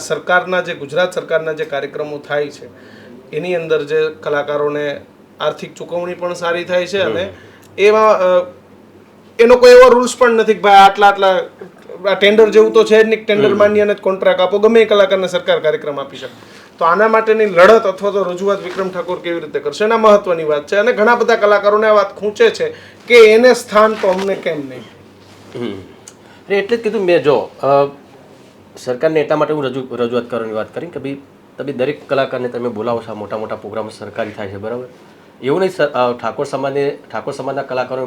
સરકારના જે ગુજરાત સરકારના જે કાર્યક્રમો થાય છે એની અંદર જે કલાકારોને આર્થિક ચૂકવણી પણ સારી થાય છે અને એમાં એનો કોઈ એવો રૂલ્સ પણ નથી કે ભાઈ આટલા આટલા આ ટેન્ડર જેવું તો છે જ નહીં ટેન્ડર માન્ય અને કોન્ટ્રાક્ટ આપો ગમે એ કલાકારને સરકાર કાર્યક્રમ આપી શકે. તો આના માટેની લડત અથવા તો રજૂઆત વિક્રમ ઠાકોર કેવી રીતે કરશે એના મહત્વની વાત છે અને ઘણા બધા કલાકારોને આ વાત ખૂંચે છે કે એને સ્થાન તો અમને કેમ નહીં? એટલે જ કીધું મેં જો સરકારને એટલા માટે હું રજૂ રજૂઆત કરવાની વાત કરી કે ભાઈ તમે દરેક કલાકારને તમે બોલાવો છો મોટા મોટા પ્રોગ્રામ સરકારી થાય છે બરાબર? એવું નહીં ઠાકોર સમાજને ઠાકોર સમાજના કલાકારો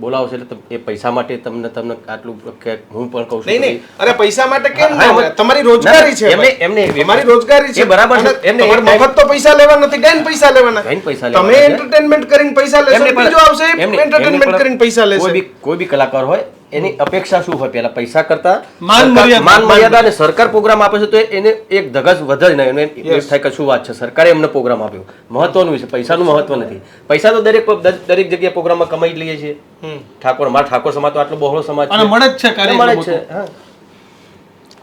બોલાવો છો એટલે એ પૈસા માટે તમને તમને આટલું કે હું પણ કહું છું નહીં નહીં. અરે પૈસા માટે કેમ ના તમારી રોજગારી છે એમને- એમને- તમારી રોજગારી છે. બરાબર છે. એમને મફત તો પૈસા લેવા નથી ગાઈન પૈસા લેવાના. ગાઈન પૈસા તમે લેવાના છે. એન્ટરટેનમેન્ટ કરીને પૈસા લેશો બીજો આવશે એન્ટરટેનમેન્ટ કરીને પૈસા લેશે. કોઈ બી કોઈ બી કલાકાર હોય એની અપેક્ષા શું હોય? પેલા પૈસા કરતા માન મર્યાદા. અને સરકાર પ્રોગ્રામ આપે છે તો એને એક ધગસ વધે જ નહીં એને થાય કે શું વાત છે? સરકારે એમને પ્રોગ્રામ આપ્યો. મહત્વનું છે પૈસાનું મહત્વ નથી. પૈસા તો દરેક દરેક જગ્યાએ પ્રોગ્રામમાં કમાઈ લઈએ છીએ. ઠાકોર મારા ઠાકોર સમાજ તો આટલો બહોળો સમાજ અને મળે જ છે મળે છે. હા.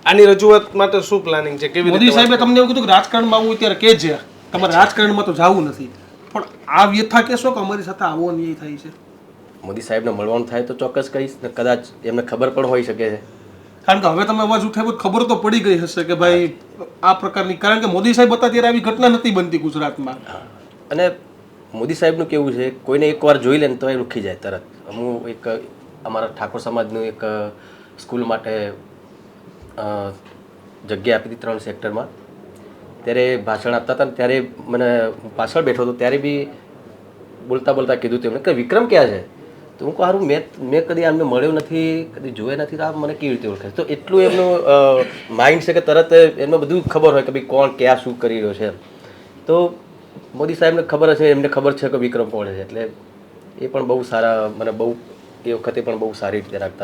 આની રજૂઆત માટે શું પ્લાનિંગ છે? કેવી મોદી સાહેબે તમને એવું કીધું કે રાજકારણમાં આવું અત્યારે ત્યારે કે છે. તમારે રાજકારણમાં તો જવું નથી. પણ આ વ્યથા કહેશો કે અમારી સાથે આવો અન્યાય થાય છે? મોદી સાહેબને મળવાનું થાય તો ચોક્કસ કહીશ. ને કદાચ એમને ખબર પણ હોઈ શકે છે. કારણ કે હવે તમે અવાજ ઉઠાવ્યો ખબર તો પડી ગઈ હશે કે ભાઈ આ પ્રકારની કારણ કે મોદી સાહેબ હતા ત્યારે આવી ઘટના નથી બનતી ગુજરાતમાં. અને મોદી સાહેબનું કેવું છે કોઈને એકવાર જોઈ લે ને તો એ રૂખી જાય તરત. હું એક અમારા ઠાકોર સમાજનું એક સ્કૂલ માટે જગ્યા આપી હતી ત્રણ સેક્ટરમાં. ત્યારે ભાષણ આપતા હતા ને ત્યારે મને પાછળ બેઠો હતો ત્યારે બી બોલતા બોલતા કીધું તેમણે કે વિક્રમ ક્યાં છે? તો હું કહું, હારું, મેં મેં કદી આમને મળ્યો નથી, કદી જોયા નથી, તો આ મને કેવી રીતે ઓળખે? તો એટલું એમનું માઇન્ડ છે કે તરત એમને બધું ખબર હોય કે ભાઈ કોણ ક્યાં શું કરી રહ્યો છે તો મોદી સાહેબને ખબર હશે, એમને ખબર છે કે વિક્રમ કોણ છે, એટલે એ પણ બહુ સારા, મને બહુ, એ વખતે પણ બહુ સારી રીતે રાખતા